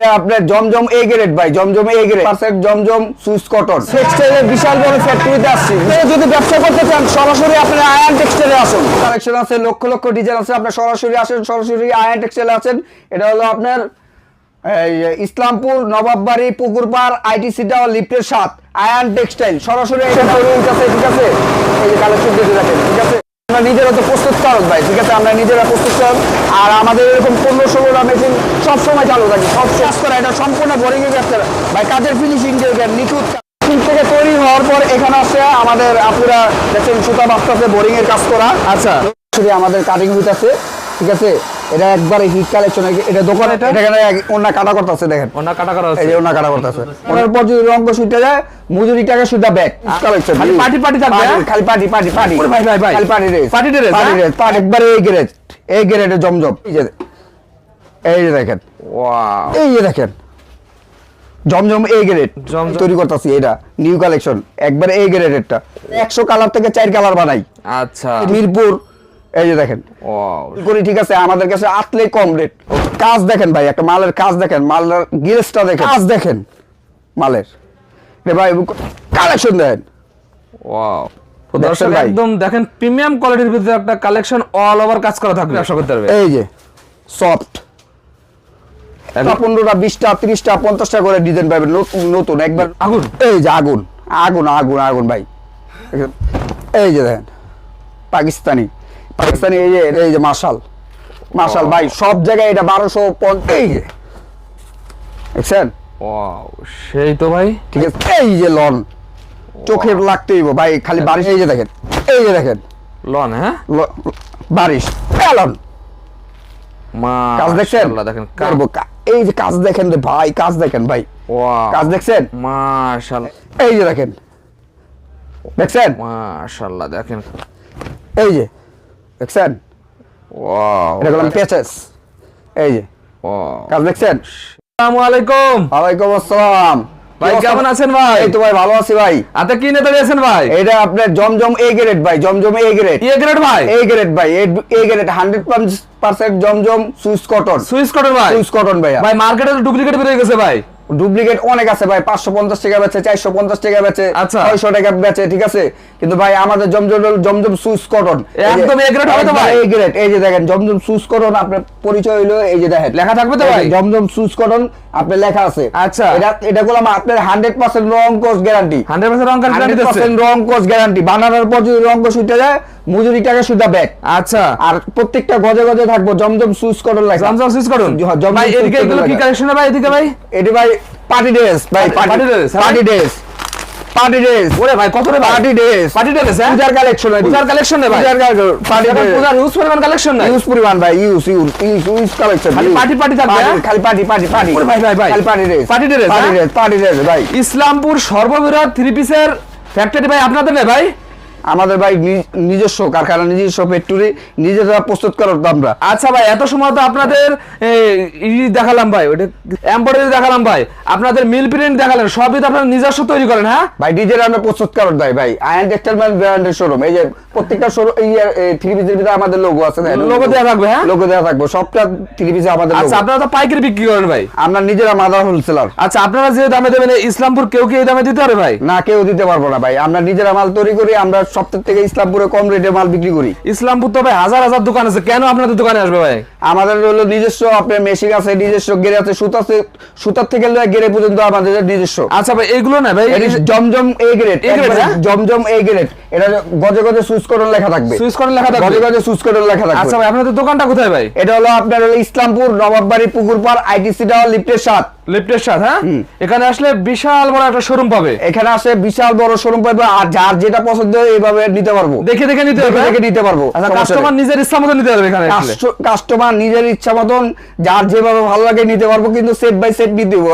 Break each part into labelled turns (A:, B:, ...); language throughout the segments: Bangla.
A: এটা আপনার জমজম এ গ্রেড ভাই Zamzam A grade perfect Zamzam Swiss cotton টেক্সটাইলের বিশাল বড় ফ্যাক্টরিতে আসছি। যদি ব্যবসা করতে চান সরাসরি আপনারা আয়ান টেক্সটাইলে আসুন। কালেকশন আছে লক্ষ লক্ষ ডিজাইন আছে আপনার সরাসরি আসেন সরাসরি আয়ান টেক্সটাইলে আছেন। এটা হলো আপনার ইসলামপুর নবাববাড়ি পুকুরপাড় আইটিসি টাওয়ার লিফটের সাত। আয়ান টেক্সটাইল সরাসরি এটা তৈরি আছে ঠিক আছে? এই যে কালেকশন দিতে রাখেন ঠিক আছে? আমরা নিজেরা তো প্রস্তুত কারক ভাই ঠিক আছে? আমরা নিজেরা প্রস্তুত কারক আর আমাদের এরকম পনেরো ষোলোটা মেশিন সবসময় চালু থাকে সব কাজ করা এটা সম্পূর্ণ বোরিং কাজ ভাই কাজের ফিনিশিং নিখুঁত থেকে তৈরি হওয়ার পর এখানে আছে আমাদের আপুরা দেখছেন সুতা বাস্তাতে বোরিং এর কাজ করা।
B: আচ্ছা।
A: আমাদের কাটিং হইতাছে ঠিক আছে? এটা একবারে হিট কালেকশন এটা দোকানে
B: এটা?
A: এখানে কাটা করতেছে দেখেন।
B: ওনা কাটা করা
A: এই যে কাটা করতেছে। ওনার পর যদি সুইটা যায় মজুরি টাকা সুদা ব্যাগ কালেকশন
B: খালি party party থাকবে, হ্যাঁ?
A: খালি পার্টি পার্টি পার্টি
B: ভাই, ভাই, ভাই।
A: খালি party dress
B: Party dress,
A: party
B: হ্যাঁ?
A: রেস পার্টি একবারে এই এই জমজম। এই যে এই যে দেখেন।
B: ওয়াও।
A: এই যে দেখেন। জমজম এই গ্রেড তৈরি করতেছি এটা। নিউ কালেকশন একবারে এই গ্রেডেরটা একশো কালার থেকে চার কালার বানাই।
B: আচ্ছা।
A: মিরপুর এই যে দেখেন।
B: ওয়াও
A: করি ঠিক আছে আমাদের কাছে আতলে কম রেট কাজ দেখেন ভাই একটা মালের কাজ দেখেন মালের গিরেসটা দেখেন। কাজ দেখেন। মালের। রে ভাই কালেকশন দেখেন।
B: ওয়াও দর্শক
A: ভাই?
B: একদম দেখেন প্রিমিয়াম কোয়ালিটির ভিতরে একটা কালেকশন অল ওভার কাজ করা থাকবে। ব্যবসা করতে পারবে।
A: এই যে সফট পনেরোটা বিশটা ত্রিশটা পঞ্চাশটা করে ডিজাইন পাবেন নতুন নতুন একবার।
B: আগুন?
A: এই যে আগুন আগুন আগুন আগুন ভাই। এই যে দেখেন পাকিস্তানি। পাকিস্তানি এই যে এই যে মার্শাল। মার্শাল ভাই সব জায়গায় এটা বারোশো এই যে। দেখছেন?
B: ওয়াও সেই তো ভাই।
A: ঠিক আছে এই যে লন। চোখে লাগতেই ভাই খালি বারিশ এই যে দেখেন এই যে দেখেন।
B: লন হ্যাঁ?
A: বারিশ লন। কাজ দেখছেন? করব এই যে কাজ দেখেন রে ভাই কাজ দেখেন ভাই। কাজ দেখছেন?
B: মাশাআল্লাহ।
A: এই যে দেখেন। দেখছেন?
B: মাশাআল্লাহ দেখেন।
A: এই যে দেখছেন?
B: ওয়াও
A: এটা করলাম পেচেস এই যে। কাজ দেখছেন?
B: আসসালামু আলাইকুম।
A: ওয়ালাইকুম আসসালাম।
B: ভাই, কেমন আছেন ভাই?
A: এই তো ভাই ভালো আছি ভাই।
B: হাতে কি নিয়ে দাঁড়িয়েছেন ভাই?
A: এটা আপনার জমজম এ গ্রেড ভাই Zamzam A grade
B: A grade ভাই?
A: এ গ্রেড ভাই A grade hundred percent Zamzam Swiss cotton
B: Swiss cotton ভাই?
A: সুইস কটন ভাইয়া।
B: ভাই মার্কেটে ডুপ্লিকেট বেরিয়ে গেছে ভাই।
A: ডুপ্লিকেট অনেক আছে ভাই পাঁচশো পঞ্চাশ টাকা বেচে চারশো পঞ্চাশ টাকা বেচে
B: আচ্ছা।
A: ছয়শো টাকা বেচে ঠিক আছে কিন্তু ভাই আমাদের জমজম জমজম সুইস কটন
B: একদম?
A: এই গ্রেড এই যে দেখেন জমজম সুইস কটন আপনার পরিচয় হইল এই যে দেখেন
B: লেখা থাকবে তো ভাই?
A: জমজম সুইস কটন আপনার লেখা আছে
B: আচ্ছা।
A: এটা এটা করলাম আপনার হান্ড্রেড পার্সেন্ট রং কোর্স গ্যারান্টি
B: হান্ড্রেড পার্সেন্ট রং
A: কোর্স গ্যারান্টি বানানোর পর যদি রং কোর্স উঠে যায় মজুরি টাকা সুদ্ধা ব্যাগ।
B: আচ্ছা।
A: আর প্রত্যেকটা গজে গজে থাকব জমজম সুইস কটন লেখা।
B: জমজম সুইস কটন
A: জি, হ্যাঁ,
B: ভাই এদিকে এগুলো কি কালেকশন ভাই এদিকে ভাই?
A: এটি ভাই পার্টি ড্রেস ভাই
B: dress, হ্যাঁ?
A: পার্টি ড্রেস পার্টি ড্রেস
B: ওরে ভাই কত রে
A: পার্টি ড্রেস
B: পার্টি ড্রেস হ্যাঁ?
A: পূজার কালেকশন
B: পূজার collection নে ভাই?
A: পূজার পার্টি
B: এখন পূজার ইউজ পরিমাণ কালেকশন নাই?
A: ইউজ পরিমাণ ভাই use use use use collection
B: খালি party পার্টি থাকবে, হ্যাঁ?
A: খালি পার্টি পার্টি পার্টি
B: ওরে ভাই, ভাই, ভাই।
A: খালি party dress
B: Party dress,
A: party? Dress party dress ভাই।
B: ইসলামপুর সর্ববৃহৎ থ্রি পিসের ফ্যাক্টরি ভাই আপনাদের না ভাই?
A: আমাদের ভাই নিজস্ব কারখানা নিজস্ব ফ্যাক্টরি নিজেরা প্রস্তুত করার আমরা
B: আচ্ছা ভাই এত সময় তো আপনাদের দেখালাম ভাই ওটা এমব্রয়ডারি দেখালাম ভাই আপনাদের মিল প্রিন্ট দেখালেন সবই তো আপনারা নিজস্ব তৈরি করেন হ্যাঁ?
A: ভাই ডিজের আমরা প্রস্তুত করার ভাই ভাই। আয়ন টেক্সটাইল ব্র্যান্ডের শোরুম এই যে প্রত্যেকটা শোরুম এই থ্রি পিসের ভিতরে আমাদের লোগো আছে
B: লোগো দেয়া থাকবে, হ্যাঁ?
A: লোগো দেওয়া থাকবে সবটা থ্রি পিসে আমাদের
B: আচ্ছা আপনারা তো পাইকারি বিক্রি করেন ভাই।
A: আমরা নিজেরা মাদার হোলসেলার
B: আচ্ছা আপনারা যে দামে দেবেন ইসলামপুর কেউ কি এই দামে দিতে পারে ভাই?
A: না কেউ দিতে পারব না ভাই। আমরা নিজেরা মাল তৈরি করি আমরা সপ্তাহ থেকে ইসলামপুরে কম রেটে মাল বিক্রি করি।
B: ইসলামপুর তো ভাই হাজার হাজার দোকান আছে কেন আপনাদের দোকানে আসবে ভাই?
A: আমাদের হলো নিজস্ব আপনার মেশিন আছে নিজস্ব গেরে আছে সুতা আছে সুতার থেকে লয়ে গেরে পর্যন্ত আমাদের নিজস্ব।
B: আচ্ছা ভাই এগুলো না ভাই
A: জমজম এ গ্রেড
B: হ্যাঁ?
A: জমজম এ গ্রেড এটা গজে গজে সুইচ করন লেখা থাকবে।
B: সুইচ করে লেখা থাকবে?
A: গজে গজে সুইচ করন লেখা থাকবে।
B: আচ্ছা ভাই আপনাদের দোকানটা কোথায় ভাই?
A: এটা হলো আপনার হলো ইসলামপুর নবাববাড়ি পুকুরপাড় আইটিসি টাওয়ার লিফটের সাত।
B: লিফটের সাথে হ্যাঁ? এখানে আসলে বিশাল বড় একটা শোরুম পাবে।
A: এখানে আসে বিশাল বড় শোরুম পাবে আর যার যেটা পছন্দ এইভাবে নিতে পারব।
B: দেখে দেখে নিতে হবে
A: দেখে দেখে নিতে পারব
B: আচ্ছা কাস্টমার নিজের ইচ্ছা মতো নিতে পারবে এখানে
A: কাস্টমার নিজের ইচ্ছা মতন যার যেভাবে ভালো লাগে নিতে পারব কিন্তু সেট বাই সেট নিতে দেবো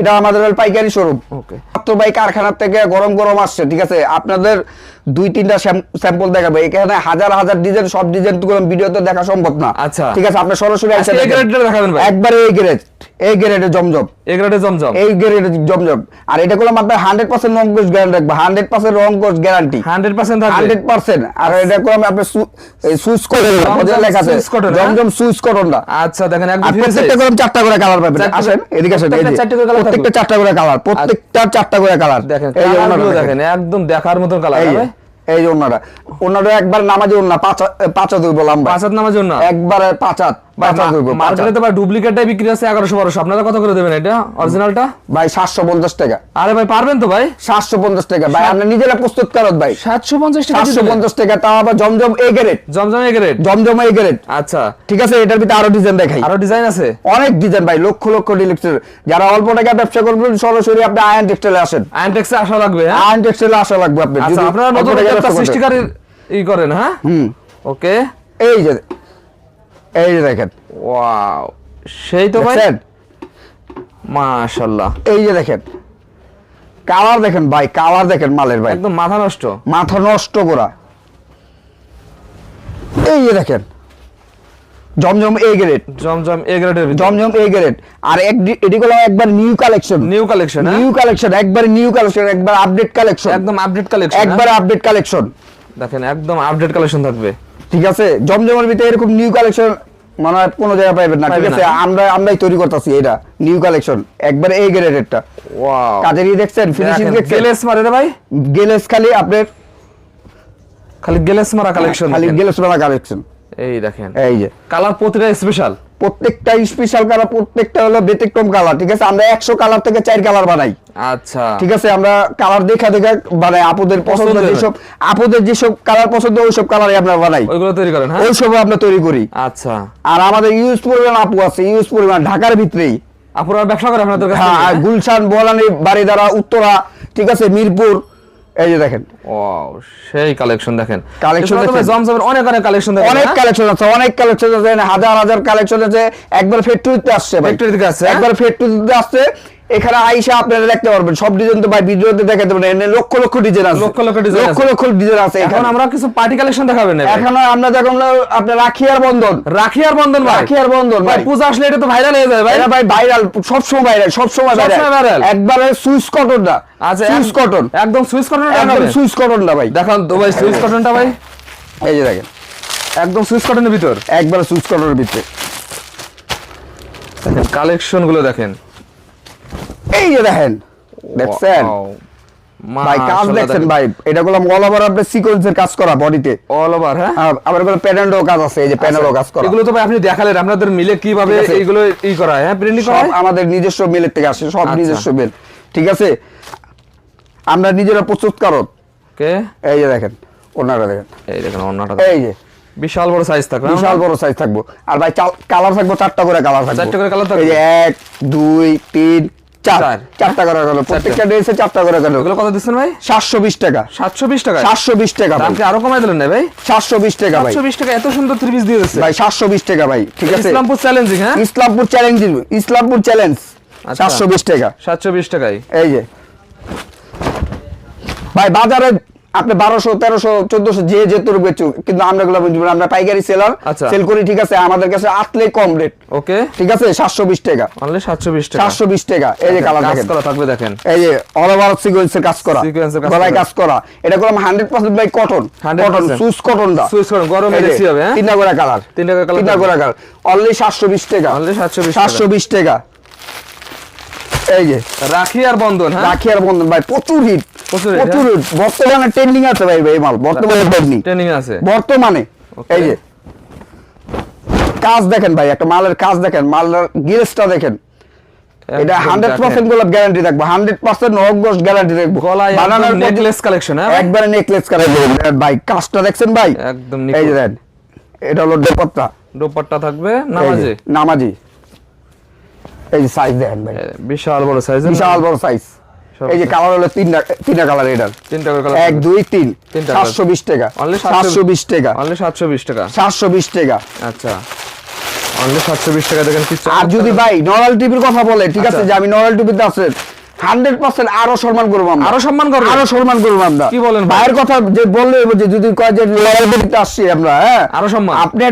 A: এটা আমাদের পাইকারি শোরুম
B: ওকে
A: মাত্র ভাই কারখানার থেকে গরম গরম আসছে ঠিক আছে? আপনাদের দুই তিনটা স্যাম্পল দেখাবে। এখানে হাজার হাজার ডিজাইন সব ডিজাইন ভিডিওতে দেখা সম্ভব না।
B: আচ্ছা।
A: ঠিক আছে আপনি সরাসরি
B: দেখাবেন
A: একবারে এই গ্রেড এই গ্রেডের জমজম। জমজম।
B: এ গ্রেডের জমজম?
A: এই গ্রেডের জমজম। আর এটা করলাম আপনার হান্ড্রেড পার্সেন্ট রং কোর্স গ্যারান্টি রাখব। হান্ড্রেড পার্সেন্ট রং course guarantee
B: hundred percent
A: hundred percent আর এটা করলাম আপনার সুইচ কটন লেখা আছে
B: সুইচ কটন, হ্যাঁ?
A: জমজম সুইচ কটনটা
B: আচ্ছা দেখেন
A: আর প্রত্যেকটা চারটা করে কালার পাবেন। আসেন এদিকে আসেন এই
B: প্রত্যেকটা চারটে করে
A: কালার প্রত্যেকটা চারটা করে কালার
B: দেখেন
A: দেখেন।
B: একদম দেখার মতন কালার
A: এই যে, এই যে ওনাটা ওনাটা একবার নামাজি ওনা পাঁচ পাঁচা দুই বললাম
B: পাঁচ হাত নামার জন্য
A: একবারে পাঁচাত
B: মার্কেটে ডুপ্লিকেটটাই বিক্রি আছে এগারোশো বারোশো। আপনারা কত করে দেবেন এটা? অরিজিনালটা
A: ভাই সাতশো পঞ্চাশ টাকা।
B: আরে ভাই পারবেন তো ভাই?
A: সাতশো পঞ্চাশ টাকা। ভাই আপনি নিজেরা প্রস্তুত করত ভাই।
B: সাতশো পঞ্চাশ টাকা
A: সাতশো পঞ্চাশ টাকা তাও আবার Zamzam A grade
B: Zamzam A grade
A: Zamzam A grade
B: আচ্ছা।
A: ঠিক আছে এটার ভিতরে আরও ডিজাইন দেখাই।
B: আরও ডিজাইন আছে?
A: অনেক ডিজাইন ভাই লক্ষ লক্ষ ডিলেক্সের যারা অল্প টাকা ব্যবসা করবেন সরাসরি আপনি আয়ন টেক্সটাইলে আসেন।
B: আইনটেক্সে আসা লাগবে হ্যাঁ?
A: আয়ন টেক্সটাইলে আসা লাগবে আপনি।
B: আচ্ছা আপনারা নতুন একটা সৃষ্টিকারী ই করেন হ্যাঁ?
A: হুম।
B: ওকে
A: এই যে এই যে দেখেন।
B: ওয়াও। সেই তো ভাই।
A: দেখছেন?
B: মাশাআল্লাহ
A: এই যে দেখেন। কালার দেখেন ভাই কালার দেখেন মালের ভাই।
B: একদম মাথা নষ্ট।
A: মাথা নষ্ট করা এই যে দেখেন। জমজম এ গ্রেড
B: জমজম এ গ্রেডের
A: জমজম এ গ্রেড আর এক এটি হলো একবার new collection
B: new collection
A: new collection একবার নিউ কালেকশন একবার আপডেট কালেকশন
B: একদম আপডেট কালেকশন
A: একবার আপডেট কালেকশন
B: দেখেন একদম আপডেট কালেকশন থাকবে।
A: ঠিক আছে? জমজমের ভিতরে এরকম নিউ কালেকশন মানে হয় কোনো জায়গায় পাইবেন না ঠিক আছে? আমরা আমরাই তৈরি করতেছি এটা নিউ কালেকশন একবার এই গ্রেডেডটা
B: ওয়াও
A: কাজের ই দেখছেন ফিনিশিং দেখছেন।
B: গেলেস মারে রে ভাই।
A: গেলেস খালি আপনার
B: খালি গেলেস মারা কালেকশন
A: খালি গেলেস মারা কালেকশন
B: এই দেখেন।
A: এই যে।
B: কালার প্রতিটা স্পেশাল
A: প্রত্যেকটা স্পেশাল কালার প্রত্যেকটা হলো ব্যতিক্রম কালার ঠিক আছে? আমরা একশো কালার থেকে চার কালার বানাই।
B: আচ্ছা।
A: ঠিক আছে? আমরা কালার দেখা দেখা বানাই আপুদের পছন্দ যেসব আপুদের যেসব কালার পছন্দ ওইসব কালারই আমরা বানাই।
B: ওইগুলো তৈরি করেন হ্যাঁ?
A: ওইসব আমরা তৈরি করি।
B: আচ্ছা।
A: আর আমাদের ইউজ পরিমাণ আপু আছে ইউজ পরিমাণ ঢাকার ভিতরেই।
B: আপনারা ব্যবসা করে আপনাদের কাছে
A: হ্যাঁ গুলশান বলানি বাড়িদারা উত্তরা ঠিক আছে? মিরপুর এই যে দেখেন।
B: ওয়াও সেই কালেকশন দেখেন। কালেকশন
A: দেখেন।
B: জমজমের অনেক অনেক কালেকশন দেখেন
A: অনেক
B: হ্যাঁ?
A: কালেকশন আছে অনেক কালেকশন আছে হাজার হাজার কালেকশন আছে। একবার ফ্যাক্টরিতে আসছে
B: থেকে আসছে, একবার
A: একবার ফ্যাক্টরিতে আসছে। এখানে আইসা আপনারা দেখতে পারবেন সব ডিজাইন তো ভাই ভিডিওতে দেখাতে পারেন এখানে লক্ষ লক্ষ ডিজাইন আছে।
B: লক্ষ লক্ষ design
A: লক্ষ লক্ষ ডিজাইন আছে
B: এখন আমরা কিছু পার্টি কালেকশন দেখাবেন না?
A: এখন আমরা যখন আপনার রাখি আর বন্ধন।
B: রাখি আর বন্ধন ভাই।
A: রাখি আর বন্ধন
B: ভাই পূজা আসলে এটা তো ভাইরাল হয়ে যায় ভাই।
A: এটা ভাই ভাইরাল সব সময় ভাইরাল সব সময় ভাইরাল। একবারে সুইস কটনটা
B: আচ্ছা
A: সুইস কটন
B: একদম সুইচ কটন
A: একদম সুইস কটনটা ভাই।
B: দেখান তো ভাই সুইচ কটনটা ভাই।
A: এই যে দেখেন।
B: একদম সুইচ কটনের ভিতর।
A: একবারে সুইস কটনের ভিতরে।
B: দেখেন কালেকশনগুলো দেখেন।
A: এই যে দেখেন দেখছেন? ভাই কাজ দেখছেন। ভাই এটা গুলো অল ওভার আপনার সিকোয়েন্সের কাজ করা বডিতে
B: অল ওভার হ্যাঁ?
A: আবার কোনো প্যানেলও কাজ আছে এই যে প্যানেলও কাজ করা।
B: এগুলো তো ভাই আপনি দেখালেন আপনাদের মিলে কীভাবে এইগুলো ই করা হ্যাঁ প্রিন্টিং করা
A: আমাদের নিজস্ব মিলের থেকে আসে সব
B: আচ্ছা।
A: নিজস্ব মিল ঠিক আছে? আমরা নিজেরা প্রস্তুত করত
B: ওকে
A: এই যে দেখেন ওনারা দেখেন।
B: এই দেখেন অন্যটা
A: এই যে।
B: বিশাল বড় সাইজ থাকবে
A: বিশাল বড় সাইজ থাকব। আর ভাই কালার থাকব চারটা করে কালার থাকবে।
B: চারটা করে colour থাকবে?
A: এই যে এক দুই তিন। চারটা করে গেল। প্রত্যেকটা ড্রেসে চারটা করে গেল।
B: এগুলো কত দিচ্ছেন ভাই?
A: সাতশো বিশ টাকা।
B: সাতশো বিশ টাকা
A: সাতশো বিশ টাকা
B: আপনি আরও কমাই দিলেন না ভাই?
A: সাতশো বিশ টাকা ভাই।
B: সাতশো বিশ টাকা এত সুন্দর থ্রি পিস দিয়ে দিচ্ছে।
A: ভাই সাতশো বিশ টাকা ভাই। ঠিক আছে?
B: ইসলামপুর চ্যালেঞ্জিং হ্যাঁ?
A: Islampur challenge Islampur challenge. সাতশো বিশ টাকা।
B: সাতশো বিশ টাকায়।
A: এই যে। ভাই বাজারে আপনি বারোশো তেরোশো চোদ্দশো যে যে তোর বেচু কিন্তু আমরা গুলো বুঝব আমরা পাইকারি সেলার
B: আচ্ছা।
A: সেল করি ঠিক আছে? আমাদের কাছে আটলে কম রেট
B: ওকে।
A: ঠিক আছে? সাতশো বিশ টাকা।
B: অনলি সাতশো বিশ টাকা।
A: সাতশো বিশ টাকা। এই যে কালার দেখেন।
B: করা থাকবে দেখেন।
A: এই যে অল ওভার সিকোয়েন্সের কাজ করা। গলায়। কাজ করা। এটা করলাম hundred percent by cotton
B: 100%
A: cotton Swiss cotton the
B: Swiss cotton, গরমে বেশি হবে, হ্যাঁ?
A: তিনটা করে কালার
B: তিনটা করে colour
A: তিনটা করে কালার অনলি সাতশো বিশ টাকা।
B: অনলি সাতশো বিশ
A: সাতশো বিশ টাকা। এই যে।
B: রাখি আর বন্ধন হ্যাঁ?
A: রাখি আর বন্ধন ভাই প্রচুর হিট
B: প্রচুর
A: হিট বর্তমানে ট্রেন্ডিং আছে ভাই ভাই মাল। বর্তমানে ট্রেন্ডিং
B: ট্রেনিং আছে।
A: বর্তমানে এই যে। কাজ দেখেন ভাই একটা মালের কাজ দেখেন মালের গিরেসটা দেখেন। এটা হান্ড্রেড পার্সেন্ট গোলাপ গ্যারান্টি থাকব হান্ড্রেড পার্সেন্ট নগস গ্যারান্টি থাকব। বানানোর
B: নেকলেস কালেকশন হ্যাঁ
A: একবারে নেকলেস দেবেন ভাই কাজটা দেখছেন ভাই?
B: একদম
A: এই যে এটা হলো দোপাত্তা
B: দোপাট্টা থাকবে
A: যে,
B: নামাজি।
A: এই যে সাইজ দেখেন ভাই।
B: বিশাল বড় সাইজের
A: বিশাল বড় সাইজ এই যে কালার হলো তিনটা তিনটা কালার এটার।
B: তিনটা করে
A: এক দুই তিন। সাতশো বিশ টাকা। সাতশো বিশ টাকা।
B: অনলি সাতশো বিশ টাকা।
A: সাতশো বিশ টাকা।
B: আচ্ছা। অনলি সাতশো বিশ টাকা দেখেন
A: আর যদি ভাই নরাল টিভির কথা বলে ঠিক আছে
B: আচ্ছা।
A: যে আমি নরাল টিভিতে আছে হান্ড্রেড পার্সেন্ট আরও সম্মান করব আমরা।
B: আরও সম্মান করবেন?
A: আরও সম্মান করব আমরা।
B: কি বলেন
A: ভাইয়ের কথা যে যদি কয় যে আসছি আমরা হ্যাঁ?
B: আরও সম্মান?
A: আপনি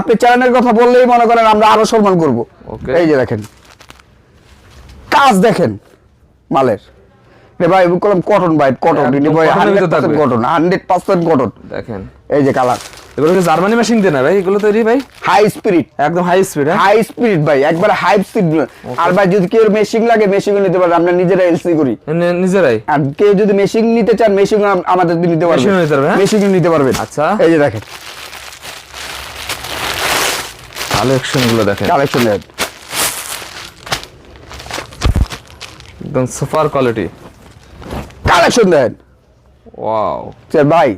A: আপনি চ্যানেলের কথা বললেই মনে করেন আমরা আরও সম্মান করব. এই যে দেখেন। কাজ দেখেন মালের। রে ভাই কলম কটন ভাই কটন ভাই
B: এর
A: কটন হান্ড্রেড পার্সেন্ট কটন
B: দেখেন।
A: এই যে কালার
B: এগুলো কি জার্মানি মেশিন দিয়ে না ভাই? এগুলো তৈরি ভাই?
A: হাই স্পিরিট
B: একদম হাই স্পিড হ্যাঁ?
A: হাই স্পিড ভাই একবার হাই স্পিড আর ভাই যদি কেউ মেশিন লাগে মেশিন নিতে পারে আমরা নিজেরা এলসি করি।
B: নিজেরাই?
A: আর কেউ যদি মেশিন নিতে চান মেশিন আমাদের নিতে
B: Machine ও নিতে পারবে, হ্যাঁ?
A: মেশিন নিতে পারবেন।
B: আচ্ছা।
A: এই যে দেখেন।
B: কালেকশনগুলো দেখেন।
A: কালেকশন দেখেন
B: একদম সুপার কোয়ালিটি।
A: কালেকশন দেখেন
B: ওয়াও।
A: স্যার ভাই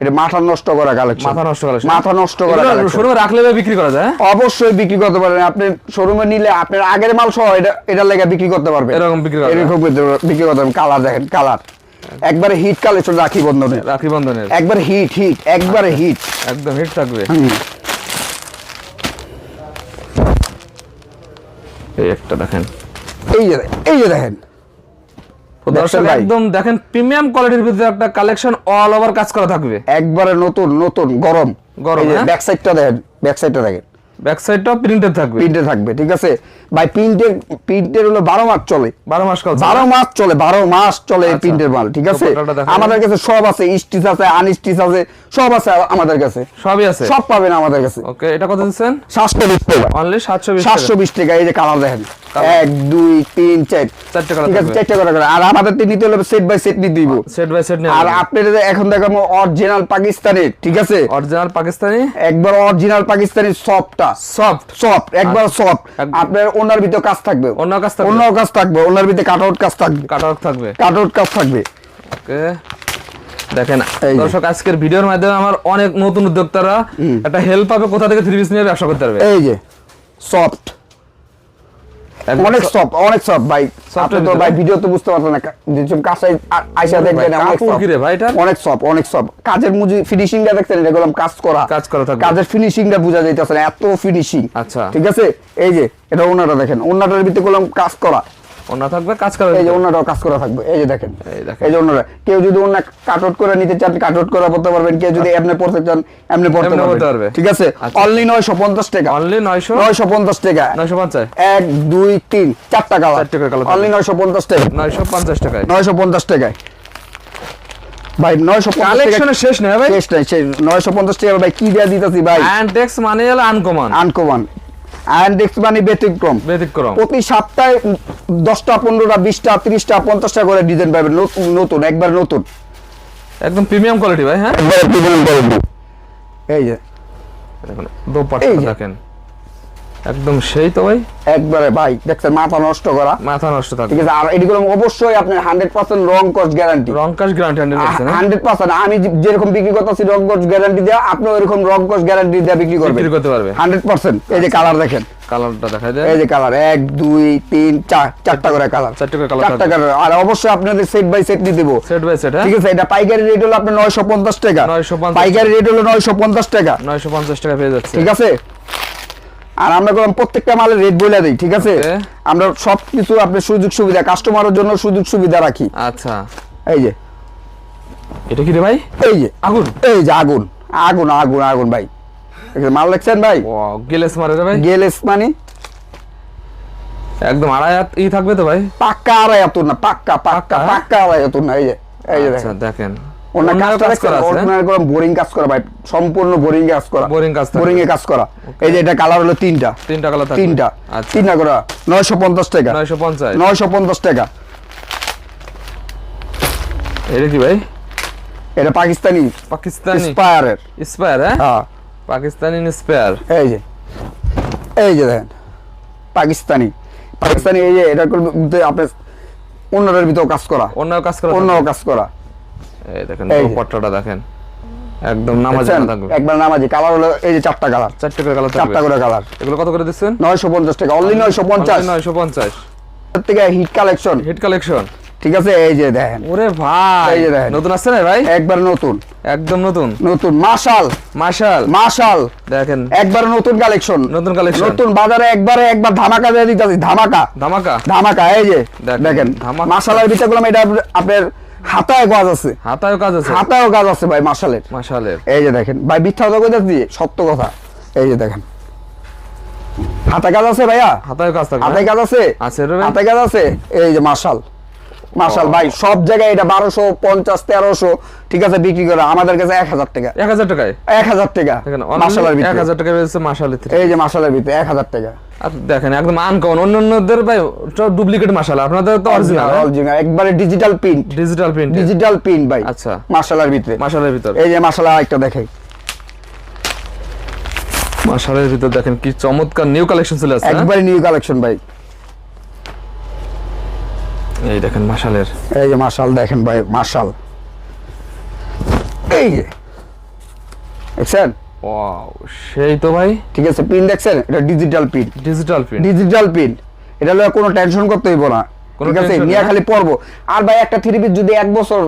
A: এটা মাথা নষ্ট করা কালেকশন
B: মাথা নষ্ট করা
A: মাথা নষ্ট করা।
B: শোরুমে রাখলে বিক্রি করা যায় হ্যাঁ?
A: অবশ্যই বিক্রি করতে পারবেন। আপনি শোরুমে নিলে আপনার আগের মাল সহ এটা এটার লেগে বিক্রি করতে পারবেন।
B: এরকম বিক্রি করা
A: এরকম বিক্রি- করতে পারবেন। কালার দেখেন কালার একবারে হিট কালেকশন রাখি বন্ধনে
B: রাখি বন্ধনের।
A: একবারে হিট হিট একবারে হিট
B: একদম হিট থাকবে। এই একটা দেখেন।
A: এই যে এই যে দেখেন।
B: দর্শক একদম দেখেন প্রিমিয়াম কোয়ালিটির ভিতরে একটা কালেকশন অল ওভার কাজ করা থাকবে।
A: একবারে নতুন নতুন গরম।
B: গরম?
A: ব্যাক সাইডটা দেখেন ব্যাক সাইডটা দেখেন।
B: ব্যাক সাইডটাও প্রিন্টেড থাকবে।
A: প্রিন্টে থাকবে ঠিক আছে? ভাই প্রিন্টের প্রিন্টের হলো বারো মাস চলে।
B: বারো মাস কাজ
A: বারো মাস চলে বারো মাস চলে এই। প্রিন্টের মাল ঠিক আছে? আমাদের কাছে সব আছে স্টিচ আছে আনস্টিচ আছে সব আছে আমাদের কাছে।
B: সবই আছে?
A: সব পাবেন আমাদের কাছে।
B: ওকে এটা কত দিচ্ছেন?
A: টাকা।
B: অনলি
A: টাকা। এই যে কালার দেখেন। এক দুই তিন চার।
B: চারটে colour
A: ঠিক আছে চারটে করে করে আর আমাদের নিতে হলে সেট বাই সেট নিতে দিব।
B: সেট বাই সেট
A: আর আপনার এখন দেখাবো অরিজিনাল পাকিস্তানের ঠিক আছে?
B: অরিজিনাল পাকিস্তানি
A: একবার অরিজিনাল পাকিস্তানি সফটটা
B: সফট
A: সফট একবার সফট আপনার ওনার ভিতর কাজ থাকবে।
B: অন্য কাজ থাকবে।
A: অন্য কাজ থাকবে ওনার ভিতরে কাট কাজ থাকবে।
B: কাট থাকবে।
A: কাট কাজ থাকবে।
B: ওকে। দেখেন
A: এই যে।
B: দর্শক আজকের ভিডিওর মাধ্যমে আমার অনেক নতুন উদ্যোক্তারা একটা হেল্প পাবে কোথা থেকে থ্রি পিস নিয়ে ব্যবসা করতে পারবে।
A: এই যে সফট অনেক সফট অনেক সফট ভাই। আপনি তো ভাই ভিডিও তো বুঝতে পারছেন না যেসব কাজটাই আইসা দেখবেন অনেক
B: রে ভাই এটার?
A: অনেক সফট অনেক সফট কাজের মুজি ফিনিশিংটা দেখছেন এটা গেলাম কাজ করা।
B: কাজ করা থাকে
A: কাজের ফিনিশিংটা বোঝা যাইতেছে না এত ফিনিশিং
B: আচ্ছা।
A: ঠিক আছে? এই যে এটা ওনাটা দেখেন ওনাটার ভিতরে গেলাম কাজ করা।
B: অন্য থাকবে কাজ করা
A: এই যে ওনাটাও কাজ করা থাকবে। এই যে দেখেন
B: এই দেখেন।
A: এই যে ওনারা কেউ যদি ওনা কাট আউট করে নিতে চান কাট আউট করে পড়তে পারবেন কেউ যদি এমনি পড়তে চান এমনি পড়তে
B: পারবে।
A: ঠিক আছে?
B: আচ্ছা।
A: অনলি নয়শো পঞ্চাশ টাকা।
B: অনলি নয়শো
A: নয়শো পঞ্চাশ টাকা।
B: নয়শো পঞ্চাশ।
A: এক দুই তিন চারটা কালার
B: চারটে থাকবে।
A: অনলি নয়শো পঞ্চাশ টাকা।
B: নয়শো পঞ্চাশ টাকায়।
A: নয়শো পঞ্চাশ টাকায়। ভাই নয়শো
B: কালেকশনের শেষ নেই ভাই?
A: শেষ নাই নয়শো পঞ্চাশ টাকা ভাই কি দেওয়া দিতেছি ভাই?
B: অ্যান্টেক্স মানে হলো আনকমন
A: আনকমান অ্যান্ডেক্স মানে ব্যতিক্রম।
B: ব্যতিক্রম।
A: প্রতি সপ্তাহে দশটা পনেরোটা বিশটা ত্রিশটা পঞ্চাশটা করে ডিজাইন পাবেন। নতুন নতুন একবার নতুন।
B: একদম প্রিমিয়াম কোয়ালিটি ভাই হ্যাঁ?
A: একবার ডিজাইন পাবেন এই যে।
B: দেখুন দোপাট্টা
A: এই যে।
B: দেখেন একদম সেই তো ভাই।
A: একবারে ভাই দেখছেন মাথা নষ্ট করা।
B: মাথা নষ্ট থাকবে
A: ঠিক আছে আর এগুলো অবশ্যই আপনার হান্ড্রেড পার্সেন্ট রং cost guarantee
B: guarantee hundred percent
A: hundred percent আমি যেরকম বিক্রি করতেছি রং কস্ট গ্যারান্টি দেওয়া আপনি ওইরকম রং কস্ট গ্যারান্টি দেওয়া বিক্রি করবেন।
B: বিক্রি করতে পারবে।
A: হান্ড্রেড পার্সেন্ট এই যে কালার দেখেন।
B: কালারটা দেখা যায়
A: এই যে কালার এক দুই তিন চার চারটা করে কালার
B: চারটে করে colour
A: চারটা। কালার আর অবশ্যই আপনাদের সেট বাই সেট দিয়ে দেবো।
B: সেট বাই সেট
A: ঠিক আছে এটা পাইকারি রেট হলো আপনার নয়শো পঞ্চাশ টাকা।
B: 950
A: পাইকারি রেট হলো নয়শো পঞ্চাশ টাকা।
B: নয়শো পঞ্চাশ টাকা পেয়ে যাচ্ছে।
A: ঠিক আছে? আর আমরা করলাম প্রত্যেকটা মালের রেট বলে দিই ঠিক আছে? আমরা সব কিছু আপনার সুযোগ সুবিধা কাস্টমারের জন্য সুযোগ সুবিধা রাখি।
B: আচ্ছা।
A: এই যে।
B: এটা কি রে ভাই?
A: এই যে।
B: আগুন?
A: এই যে আগুন। আগুন আগুন আগুন ভাই। মাল দেখছেন ভাই?
B: ও গেলেস মারে রে ভাই?
A: গেলেস মানে?
B: একদম আড়াই হাত ই থাকবে তো ভাই?
A: পাক্কা আড়াই এত না পাক্কা পাক্কা
B: পাক্কা,
A: আড়াই এত না এই যে এই যে
B: আচ্ছা
A: দেখেন।
B: আছে হ্যাঁ?
A: বোরিং কাজ করা ভাই সম্পূর্ণ বোরিং কাজ করা
B: Boring কাজ
A: বোরিং এ কাজ করা। এই যে এটা কালার হলো তিনটা।
B: তিনটা কালার
A: তিনটা।
B: আচ্ছা।
A: তিনটা করে টাকা।
B: নয়শো পঞ্চাশ।
A: নয়শো পঞ্চাশ টাকা।
B: এটা কি ভাই?
A: এটা পাকিস্তানি।
B: পাকিস্তানি।
A: স্পায়ারের
B: স্পেয়ার হ্যাঁ?
A: হ্যাঁ।
B: পাকিস্তানি স্পেয়ার
A: এই যে। এই যে দেখেন। পাকিস্তানি। পাকিস্তানি এই যে এটা করবে আপনার অন্যদের ভিতর কাজ করা।
B: অন্য কাজ করা
A: অন্য কাজ করা।
B: এই দেখেন দেখেন। একদম নামাজ
A: একবার নামাজি কালার হলো এই যে চারটা কালার।
B: চারটে করে কালার
A: চারটা করে কালার।
B: এগুলো কত করে দিচ্ছেন?
A: নয়শো পঞ্চাশ টাকা অনলি নয়শো পঞ্চাশ।
B: নয়শো পঞ্চাশ।
A: থেকে হিট কালেকশন
B: হিট কালেকশন
A: ঠিক আছে? এই যে দেখেন।
B: ওরে ভাই
A: এই যে দেখেন।
B: নতুন আসছে না ভাই?
A: একবার নতুন।
B: একদম নতুন।
A: নতুন মাশাল।
B: মাশাল।
A: মাশাল।
B: দেখেন।
A: একবার নতুন কালেকশন
B: নতুন কালেকশন
A: নতুন বাজারে একবারে একবার ধামাকা দিয়ে দিতেছি ধামাকা।
B: ধামাকা।
A: ধামাকা এই যে।
B: দেখেন।
A: মাশালের ভিতরে গুলো এটা আপনার হাতায় কাজ আছে।
B: হাতায় কাজ আছে?
A: হাতায়ও কাজ আছে ভাই মাশালের।
B: মাশালের।
A: এই যে দেখেন ভাই মিথ্যা কথা কইতাছি সত্য কথা। এই যে দেখেন। হাতায় কাজ আছে ভাইয়া?
B: হাতায় কাজ
A: থাকে
B: হাতায়?
A: কাজ আছে?
B: আছে ভাই।
A: কাজ আছে? এই যে মার্শাল মার্শাল ভাই সব জায়গায় এটা বারোশো পঞ্চাশ তেরোশো ঠিক আছে বিক্রি করে আমাদের কাছে এক হাজার টাকা।
B: এক হাজার টাকায়?
A: এক হাজার টাকা
B: দেখেন
A: মার্শালের
B: এক হাজার টাকা পেয়েছে মাসাল
A: এই যে মার্শালের ভিতরে এক হাজার টাকা।
B: দেখেন একদম আনকমন অন্য অন্যদের ভাই ডুপ্লিকেট মাসাল আপনাদের তো অরিজিনাল
A: অরিজিনাল একবারে digital print
B: digital print
A: digital print ভাই
B: আচ্ছা।
A: মার্শালের ভিতরে।
B: মাসালের ভিতর।
A: এই যে মার্শাল একটা দেখাই।
B: মাসালের ভিতর দেখেন কি চমৎকার নিউ কালেকশন চলে আসছে হ্যাঁ?
A: একবারে নিউ কালেকশন ভাই।
B: এই দেখেন মাসালের
A: এই যে মার্শাল দেখেন ভাই মার্শাল এই যে দেখছেন?
B: ওয়াও সেই তো ভাই।
A: ঠিক আছে পিন দেখছেন? এটা digital pin
B: digital print
A: digital pin এটা লয়ে কোনো টেনশন করতে হইব না। ঠিক আছে নিয়ে খালি পড়ব। আর ভাই একটা থ্রি পিস যদি এক বছর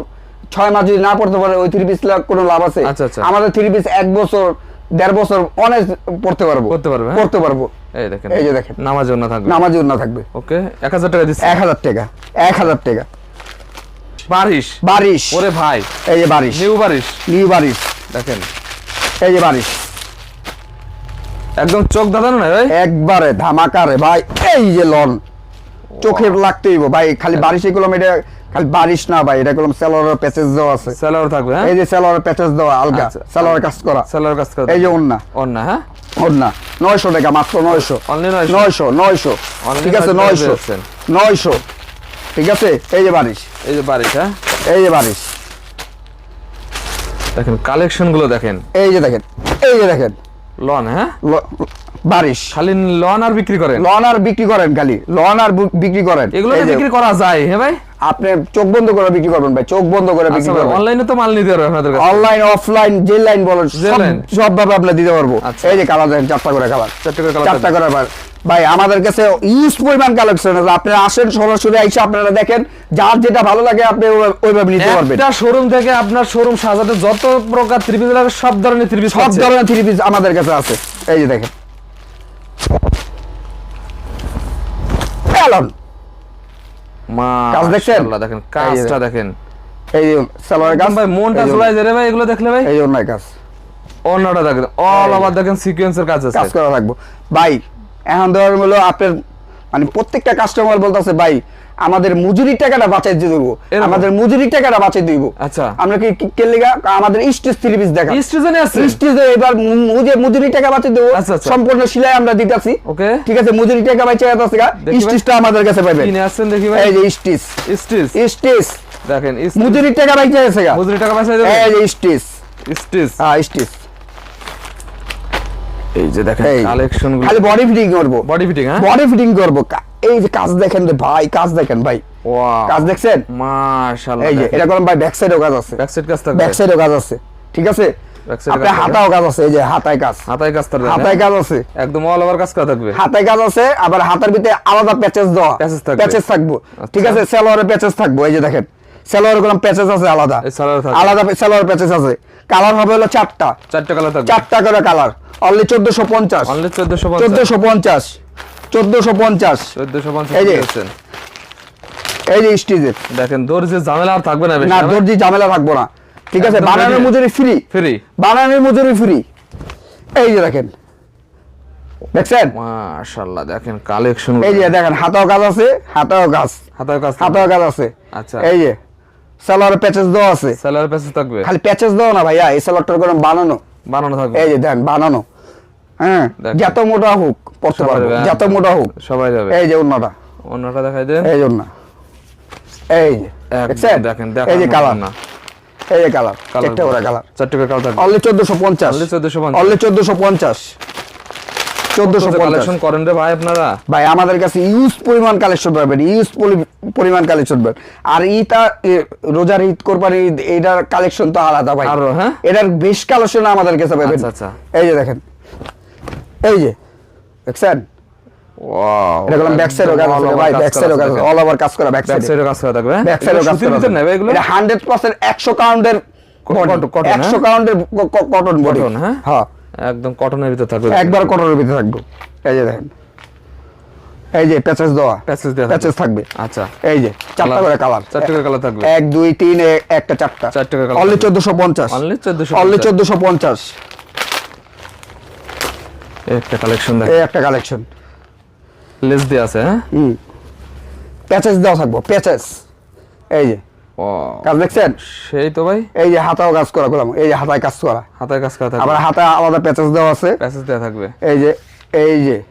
A: ছয় মাস যদি না পড়তে পারে ওই থ্রি পিস কোনো লাভ আছে?
B: আচ্ছা, আচ্ছা।
A: আমাদের থ্রি পিস এক বছর দেড় বছর অনেক পড়তে পারব।
B: পড়তে পারবে, হ্যাঁ?
A: পড়তে পারব।
B: এই দেখেন
A: এই যে দেখেন।
B: নামাজ থাকবে।
A: নামাজ থাকবে।
B: ওকে এক হাজার টাকা দিচ্ছে।
A: এক হাজার টাকা এক হাজার টাকা।
B: বারিশ।
A: বারিশ।
B: ওরে ভাই।
A: এই যে বারিশ।
B: নিউ বারিশ।
A: নিউ বারিশ।
B: দেখেন।
A: এই যে বারিশ।
B: একদম চোখ দাদানো না ভাই?
A: একবারে ধামাকারে ভাই। এই যে লন। চোখে লাগতেই ভাই খালি বারিশ এগুলো এটা খালি বারিশ না ভাই এটা কলম সেলরের প্যাচেজ দেওয়া আছে।
B: স্যালার থাকবে হ্যাঁ?
A: এই যে সেলরের প্যাচেজ দেওয়া আলগা
B: আচ্ছা।
A: সেলরের কাজ করা।
B: স্যালার কাজ করে।
A: এই যে ওন্না
B: হ্যাঁ?
A: ওন্না টাকা মাত্র নয়শো।
B: Only 900
A: নয়শো নয়শো।
B: Only
A: ঠিক আছে
B: 900
A: নয়শো।
B: পেয়েছেন।
A: নয়শো। ঠিক আছে? এই যে বারিশ
B: এই যে বারিশ হ্যাঁ?
A: এই যে বারিশ
B: দেখেন কালেকশনগুলো দেখেন।
A: এই যে দেখেন এই যে দেখেন।
B: লন হ্যাঁ?
A: বারিশ।
B: খালি লন আর বিক্রি করেন?
A: লন আর বিক্রি করেন খালি। লন আর বিক্রি করেন।
B: এগুলো বিক্রি করা যায় হ্যাঁ ভাই?
A: আপনি চোখ বন্ধ করে বিক্রি করবেন ভাই চোখ বন্ধ করে বিক্রি করবেন।
B: অনলাইনে তো মাল নিতে পারবে আপনাদের কাছে।
A: অনলাইন অফলাইন যে লাইন বলেন সব ভাবে আপনি দিতে পারব।
B: আচ্ছা।
A: এই যে কালার দেখেন চারটা করে কালার
B: চারটে করে
A: চারটা করে ভাই আমাদের কাছে ইউজ পরিমাণ কালেকশন আছে। আপনারা আসেন সরাসরি আইসা আপনারা দেখেন। যার যেটা ভালো লাগে আপনি ওইভাবে নিতে পারবেন।
B: একটা শোরুম থেকে আপনার শোরুম সাজাতে যত প্রকার ত্রিপিস লাগে সব ধরনের ত্রিপিস
A: সব ধরনের থ্রি পিস আমাদের কাছে আছে। এই যে দেখেন। কাজ দেখছেন?
B: দেখেন কাজটা দেখেন।
A: এই সালোয়ার কাজ?
B: ভাই মনটা
A: এই যে-
B: যায় রে ভাই এগুলো দেখলে ভাই?
A: এই কাজ।
B: অন্যটা দেখেন অল ওভার দেখেন সিকোয়েন্সের কাজ
A: কাজ করা থাকব ভাই এখন ধর হলো আপনার মানে প্রত্যেকটা কাস্টমার বলতেছে ভাই আমাদের মজুরির টাকাটা বাঁচাই দিয়ে দেবো। আমাদের মজুরি টাকাটা বাঁচাই দিব।
B: আচ্ছা।
A: আমরা কি কি- কে আমাদের স্টেজ থ্রি পিস দেখা।
B: আছে?
A: স্টেজ এবার মুজে মজুরি টাকা বাঁচাই দেবো।
B: আচ্ছা, আচ্ছা।
A: সম্পূর্ণ সিলাই আমরা দিতেছি।
B: ওকে।
A: ঠিক আছে মজুরি টাকা বাঁচাই আছে। স্টেজটা আমাদের কাছে পাবেন
B: কিনে আসছেন দেখি ভাই।
A: এই যে স্টেজ স্টেজ
B: দেখেন
A: মজুরির টাকা বাঁচাই আছে
B: মজুরি টাকা পয়সা দেবে
A: এই যে স্টেজ হ্যাঁ স্টেজ
B: এই যে দেখেন কালেকশনগুলো।
A: খালি বডি ফিটিং করব।
B: বডি ফিটিং হ্যাঁ?
A: বডি ফিটিং করব কা- এই যে কাজ দেখেন রে ভাই কাজ দেখেন ভাই। কাজ দেখছেন?
B: মাশাআল্লাহ
A: এই যে এটা করলাম ভাই ব্যাক সাইডেও কাজ আছে।
B: ব্যাক সাইড কাজ থাকবে।
A: ব্যাক সাইডেও কাজ আছে ঠিক আছে? আপনার হাতাও কাজ আছে এই যে হাতায় কাজ।
B: হাতায় কাজ থাকবে
A: হাতায় কাজ আছে।
B: একদম অল ওভার কাজ করা থাকবে।
A: হাতায় কাজ আছে আবার হাতার ভিতরে আলাদা প্যাচেস দেওয়া।
B: Patches থাকবে।
A: প্যাচেস থাকব।
B: আচ্ছা।
A: ঠিক আছে সেলোয়ারে প্যাচেস থাকব এই যে দেখেন। সেলোয়ারে কোনো প্যাচেস আছে আলাদা। আলাদা সেলোয়ার প্যাচেস আছে। কালার হবে হলো চারটা।
B: চারটা কালার থাকবে।
A: চারটা করে কালার অনলি চোদ্দশো পঞ্চাশ।
B: অনলি 1450
A: চোদ্দশো পঞ্চাশ। চোদ্দশো পঞ্চাশ এই যে।
B: দিয়েছেন।
A: এই যে স্টিজের।
B: দেখেন দর্জির ঝামেলা আর থাকবে না
A: না দর্জি ঝামেলা থাকব না। ঠিক আছে বানানোর মজুরি ফ্রি
B: ফ্রি
A: বানানোর মজুরি ফ্রি এই যে দেখেন। দেখছেন?
B: মাশাআল্লাহ দেখেন কালেকশন
A: এই যে দেখেন হাতাও কাজ আছে হাতাও কাজ।
B: হাতায় কাজ
A: হাতাও কাজ আছে।
B: আচ্ছা।
A: এই যে সালোয়ার প্যাচেস দেওয়া আছে।
B: থাকবে।
A: খালি প্যাচেস না ভাইয়া এই সালোয়ারটার বানানো।
B: বানানো থাকবে।
A: এই যে দেখেন বানানো। হ্যাঁ যত মোটা হোক পড়তে পারব। যত মোটা হোক।
B: সবাই যাবে
A: এই যে অন্যটা।
B: অন্যটা দেখাই দেন।
A: এই জন্য এই যে দেখছেন?
B: দেখেন
A: এই যে কালার।
B: না।
A: এই যে কালার। করে কালার।
B: চারটে করে কালার থাকবে
A: অনলি চোদ্দশো পঞ্চাশ।
B: Only 1450
A: অনলি চোদ্দশো পঞ্চাশ। চোদ্দশো পঞ্চাশ।
B: কালেকশন করেন রে ভাই আপনারা।
A: ভাই আমাদের কাছে ইউজ পরিমাণ কালেকশন পাবেন ইউজ পরিমাণ কালেকশন পাবেন আর ইটা রোজার ঈদ কোরবানি এটার কালেকশন তো আলাদা ভাই।
B: আরও, হ্যাঁ?
A: এটার বেশ কালেকশন আমাদের কাছে পাবেন।
B: আচ্ছা, আচ্ছা।
A: এই যে দেখেন। এই যে দেখছেন? অল ওভার কাজ করা ব্যাক
B: ব্যাক
A: সাইডে
B: সাইডে কাজ করা থাকবে হ্যাঁ?
A: ব্যাক সাইডও কাজ করা
B: ভিতর এগুলো?
A: 100% 100 কাউন্টের
B: cotton, cotton,
A: 100
B: হ্যাঁ?
A: কাউন্টের কটন বডি
B: হ্যাঁ? একদম কটনের ভিতর থাকবে।
A: একবার কটনের ভিতরে থাকবে। এই যে দেখেন। এই যে প্যাচেস দেওয়া।
B: প্যাচেস দেওয়া
A: প্যাচেস থাকবে।
B: আচ্ছা।
A: এই যে চারটা করে কালার
B: চারটে করে কালার থাকবে।
A: এক দুই তিন এ- একটা চারটা।
B: চারটে করে colour
A: অনলি
B: থাকবে।
A: চোদ্দশো পঞ্চাশ।
B: Only 1450
A: অনলি চোদ্দশো পঞ্চাশ।
B: একটা কালেকশন দেখ।
A: এই একটা কালেকশন
B: লেস দিয়ে আছে হ্যাঁ?
A: হুম। প্যাচেস দেওয়া থাকব প্যাচেস এই যে। কাজ দেখছেন?
B: সেই তো ভাই।
A: এই যে হাতাও কাজ করা করলাম এই যে হাতায় কাজ করা।
B: হাতায় কাজ করা থাকবে।
A: আবার হাতা আলাদা প্যাচেস দেওয়া আছে।
B: প্যাসেজ দেওয়া থাকবে।
A: এই যে এই যে।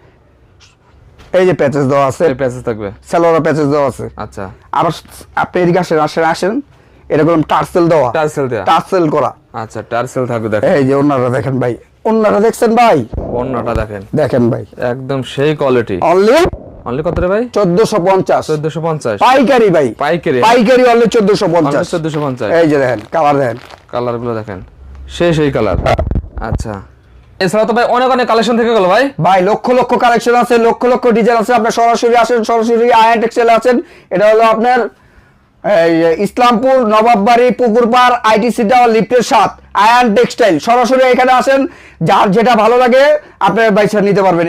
A: এই যে প্যাচেস দেওয়া আছে।
B: প্যাসেজ থাকবে।
A: স্যালোরা প্যাচেস দেওয়া আছে।
B: আচ্ছা।
A: আবার আপনি এদিকে আসেন আসেন আসেন। এরকম টার্সেল দেওয়া।
B: টার্সেল দেওয়া।
A: টার্সেল করা।
B: আচ্ছা টার্সেল থাকবে দেখেন।
A: এই যে ওনারা দেখেন ভাই। ওনারা দেখছেন ভাই?
B: বন্যাটা দেখেন।
A: দেখেন ভাই।
B: একদম সেই কোয়ালিটি
A: অনলি
B: অনলি কত রে ভাই?
A: চোদ্দশো পঞ্চাশ।
B: চোদ্দশো পঞ্চাশ।
A: পাইকারি ভাই।
B: পাইকারি।
A: পাইকারি অনলি চোদ্দশো পঞ্চাশ।
B: চোদ্দশো পঞ্চাশ।
A: এই যে দেখেন কালার দেখেন।
B: কালারগুলো দেখেন। সেই সেই কালার আচ্ছা। এছাড়া তো ভাই অনেক অনেক কালেকশন থেকে গেল ভাই।
A: ভাই লক্ষ লক্ষ কালেকশন আছে লক্ষ লক্ষ ডিজাইন আছে। আপনি সরাসরি আসেন সরাসরি আয়ন টেক্সটাইল আছেন। এটা হলো আপনার ইসলামপুর, নবাববাড়ি, পুকুরপাড় আইটিসি টাওয়ার লিফটের সাত, আয়ান টেক্সটাইল। সরাসরি এখানে আসেন, যার যেটা ভালো লাগে, আপনি বাইসা নিতে পারবেন।